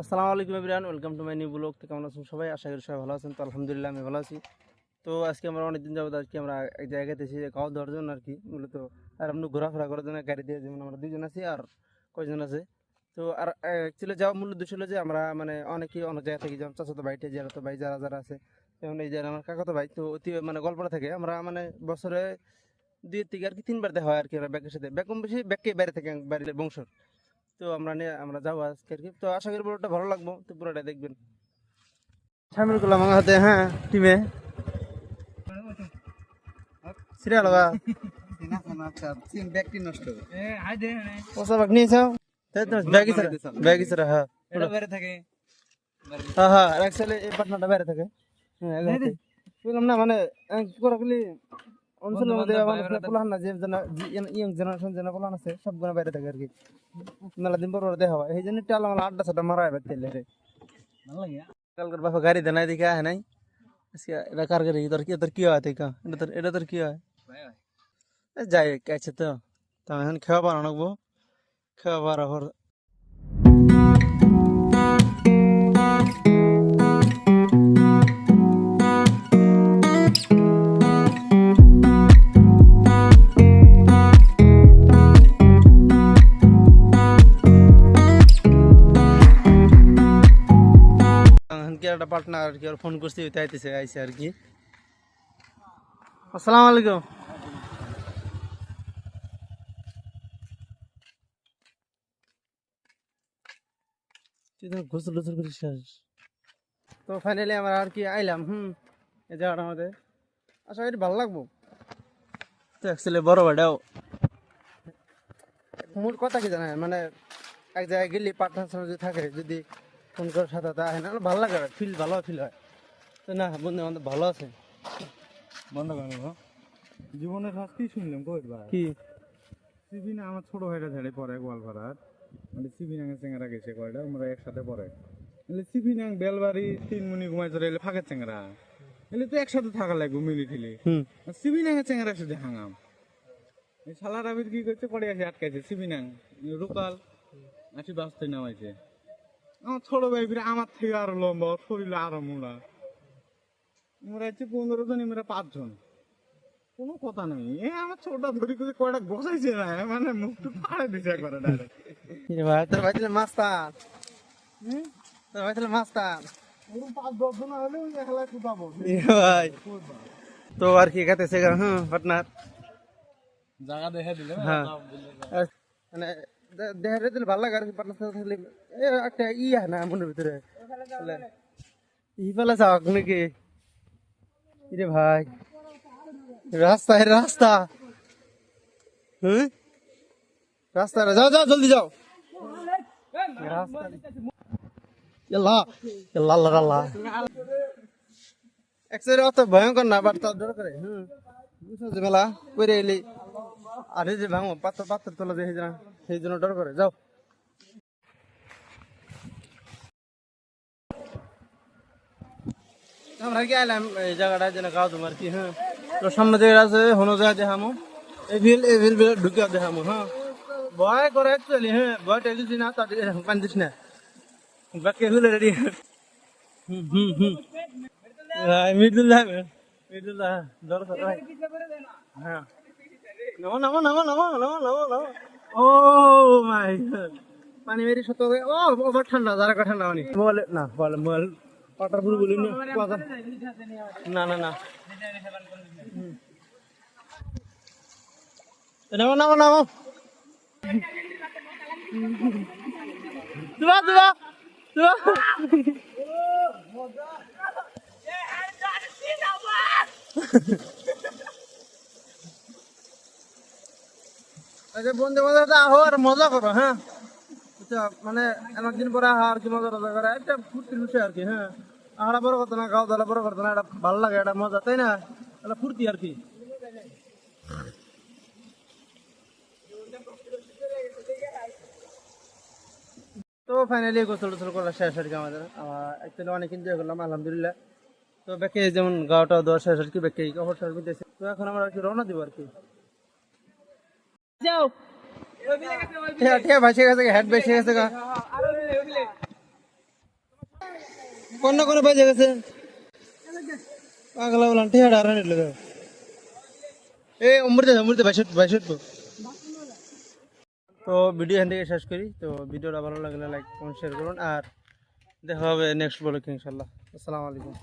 আসসালামু আলাইকুম Ibran welcome to my new blog. তো কেমন আছেন সবাই? আশা করি সবাই ভালো আছেন। তো আলহামদুলিল্লাহ, আমি ভালো আছি। তো আজকে আমরা অনেকদিন যাব আজকে আমরা এক জায়গাতে এসেছি খাওয়া দাওয়ার জন্য আর কি। মূলত আর আমরা ঘোরাফেরা করার জন্য গাড়ি দিয়ে, যেমন আমরা দুজন আছি আর কয়জন আছে। তো আর অ্যাকচুয়ালি যাওয়ার মূল উদ্দেশ্য হলো যে আমরা মানে অনেকেই অনেক জায়গা থেকে যেমন চাচাতো যারা তো ভাই যারা যারা আছে, যেমন এই যারা আমার কাকাতো ভাই, তো অতি মানে গল্পটা থাকে, আমরা মানে বছরে দুই থেকে আর কি তিনবার দেখা হয় আর কি, আমরা ব্যাগের সাথে। ব্যাগ কম বেশি ব্যাগকে বাইরে থেকে বাড়ির বংশর। তো আমরা নিয়ে আমরা যাব আজকে আর কি। তো আশা করি পুরোটা ভালো লাগবো তো পুরোটা দেখবেন। সামিল করলাম আমার হাতে হ্যাঁ টিমে সিরিয়াল বা? নষ্ট ওসব বাগ নিয়েছ ব্যাগই ছাড়া ব্যাগই থাকে। অ্যাকচুয়ালি এই পাটনাটা বাইরে থাকে। এলাকাতে। না মানে কি করে অঞ্চলের মধ্যে মানুষ পোলান না যে ইয়ং জেনারেশন যেন পোলান আছে সবগুলো বাইরে থাকে আর কি মেলা দিন পর পর দেখা হয় এই জন্য টালা মালা আড্ডা সাড্ডা মারা হয় তেলে রে ভালো লাগে কালকের বাপা গাড়ি দেনাই দেখে আহে নাই আজকে এটা কার গাড়ি তোর কি তোর কি হয় থেকে এটা তোর এটা তোর কি হয় এ যাই হোক, আছে তো তো আমি এখন খাওয়া পারা নাকবো খাওয়া পারা পর একটা পার্টনার আর কি ওর ফোন করছি আইতেছে আইসে আর কি। আসসালামু আলাইকুম। তো গোসল টোসল করিস শেষ। তো ফাইনালি আমরা আর কি আইলাম হুম এই জায়গাটা আমাদের আশা করি ভালো লাগবো? তো অ্যাকচুয়ালি বড় বাড়াও মূল কথা কি জানেন? মানে এক জায়গায় গেলে পার্টনার যদি থাকে যদি ফোন করে সাথে সাথে আহে না। ভালো লাগে ফিল ভালো ফিল হয়। তো না বন্ধু আমাদের ভালো আছে? বন্ধ করো জীবনের কি শুনলাম? কই কি? সিবিনা আমার ছোট ভাইটা ছেড়ে পড়ে গোয়ালপাড়ার। মানে সিবিনাং চেঙ্গারা গেছে কয়টা? আমরা একসাথে পড়ে। এলে সিবিনাং বেলবাড়ি তিন মুনি ঘুমাই চলে এলে ফাঁকের চেঙ্গারা এলে তো একসাথে থাকা লাগবে মিলি ঠিলি সিবিনাং চেঙ্গারা শুধু হাঙাম। এই শালা রাবির কি করছে? পড়ে আসে আটকাইছে। সিবিনাং রুকাল আসি বাঁচতে নামাইছে। আমার ছোট ভাই ফিরে আমার থেকে আরও লম্বা শরীরে আরও মোড়া। আমরা হচ্ছে পনেরো জন আমরা পাঁচজন। কোনো কথা নেই। এ আমার ছোটটা ধরি করে কয়টা বসাইছে না মানে মুখটা ফাড়ে দিছে একবারে ডাইরেক্ট এ ভাই তোর ভাই ছিল মাস্টার? তোর ভাই ছিল মাস্টার? তো আর কি খাতে সে হুম পার্টনার জায়গা দেখে দিলে হ্যাঁ। মানে দেহের দিলে ভালো লাগে আর সাথে থাকলে একটা ই হয় না মনের ভিতরে বলে, ই ফেলে যাক নাকি? রে ভাই রাস্তা এ রাস্তা হুম রাস্তা যাও যাও জলদি যাও। ভয়ঙ্কর না বাট তার ডর করে হুম বুঝছ মেলা করে এলি আর যে ভাঙো, পাথর পাথর তোলা যে সেই জন্য সেই জন্য ডর করে। যাও। আমরা কি আইলাম? এই জায়গাটা যেন গাও তোমার কি হ্যাঁ। তো সামনে জায়গা আছে, হনো জায়গা দেখামো। এই ভিল এই ভিল ঢুকে দেখামো হ্যাঁ। ভয় করে অ্যাকচুয়ালি হ্যাঁ। ভয় টেলিস না তাদের কান্দিস না। বাকি হলে রেডি হুম হুম হুম। মিদুল্লাহ মিদুল্লাহ দরকার হ্যাঁ। নামো নামো নামো নামো নামো নামো নামো। ও মাই গড। পানি মেরি সত ও ওভার ঠান্ডা যারা কা ঠান্ডা পানি বলে না বলে মোবাইল। ওয়াটার প্রুফ বলি না না না। নামো নামো নামো। দুবা দুবা দুবা। আচ্ছা বন্ধু আহো আর মজা হ্যাঁ? আচ্ছা মানে আহা মজা হ্যাঁ? এটা ভালো লাগে এটা মজা, তাই না? এটা কি। তো ফাইনালি গোসল টোসল করা শেষ আর কি আমাদের। অনেক এনজয় করলাম, আলহামদুলিল্লাহ। তো ব্যাকে যেমন গাওটা দেওয়া শেষ আর কি তো এখন আমরা রওনা দিব আর কি। যাও। হেড এই অমৃত অমৃত বাইশত বাইশত তো ভিডিও এখান থেকে শেষ করি। তো ভিডিওটা ভালো লাগলে লাইক কমেন্ট শেয়ার করুন। আর দেখা হবে নেক্সট ব্লগে ইনশাল্লাহ। আসসালামু আলাইকুম।